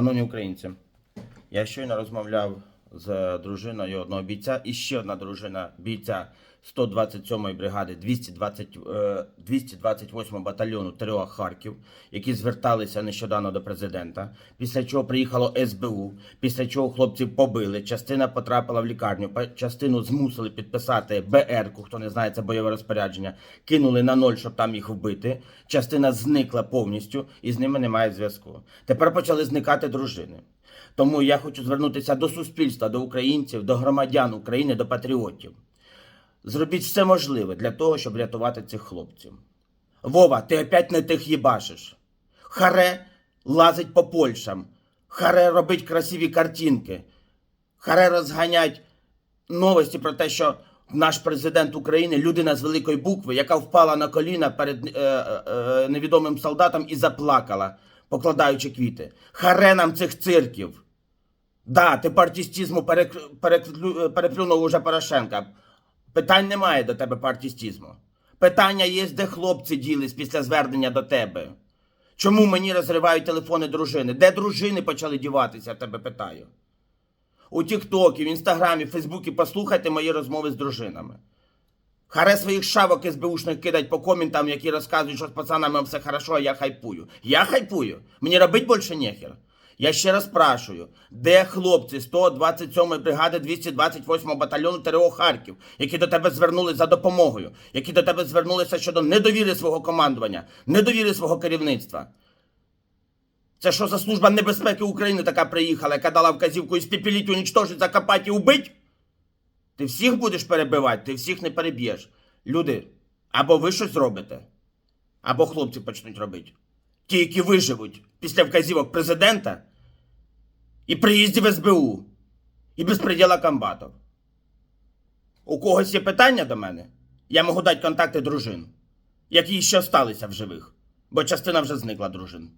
Шановні українці, я щойно розмовляв з дружиною одного бійця і ще одна дружина бійця 127-ї бригади 220, е, 228 батальйону ТРО Харків, які зверталися нещодавно до президента. Після чого приїхало СБУ, після чого хлопців побили. Частина потрапила в лікарню, частину змусили підписати БР-ку, хто не знає, це бойове розпорядження. Кинули на ноль, щоб там їх вбити. Частина зникла повністю і з ними немає зв'язку. Тепер почали зникати дружини. Тому я хочу звернутися до суспільства, до українців, до громадян України, до патріотів. Зробіть все можливе для того, щоб рятувати цих хлопців. Вова, ти опять не тих їбашиш. Харе лазить по Польщам. Харе робить красиві картинки. Харе розганять новості про те, що наш президент України людина з великої букви, яка впала на коліна перед е, е, е, невідомим солдатом і заплакала, покладаючи квіти. Харе нам цих цирків. Да, ти партістізму перек- переклю- переплюнув уже Порошенка. Питань немає до тебе партістізму. Питання є, де хлопці ділись після звернення до тебе. Чому мені розривають телефони дружини? Де дружини почали діватися, я тебе питаю. У Тіктокі, в Інстаграмі, в Фейсбуці послухайте мої розмови з дружинами. Харе своїх шавок СБУшних кидать по коментам, які розказують, що з пацанами все хорошо, а я хайпую. Я хайпую? Мені робить більше нехер. Я ще раз спрашую, де хлопці 127-ї бригади 228-го батальйону ТРО Харків, які до тебе звернулися за допомогою, які до тебе звернулися щодо недовіри свого командування, недовіри свого керівництва. Це що за служба небезпеки України така приїхала, яка дала вказівку іспепеліть, унічтожить, закопати і убить? Ти всіх будеш перебивати, ти всіх не переб'єш. Люди, або ви щось зробите, або хлопці почнуть робити. Ті, які виживуть після вказівок президента і приїздів СБУ, і безпреділа комбатов. У когось є питання до мене? Я можу дати контакти дружин, які ще сталися в живих, бо частина вже зникла дружин.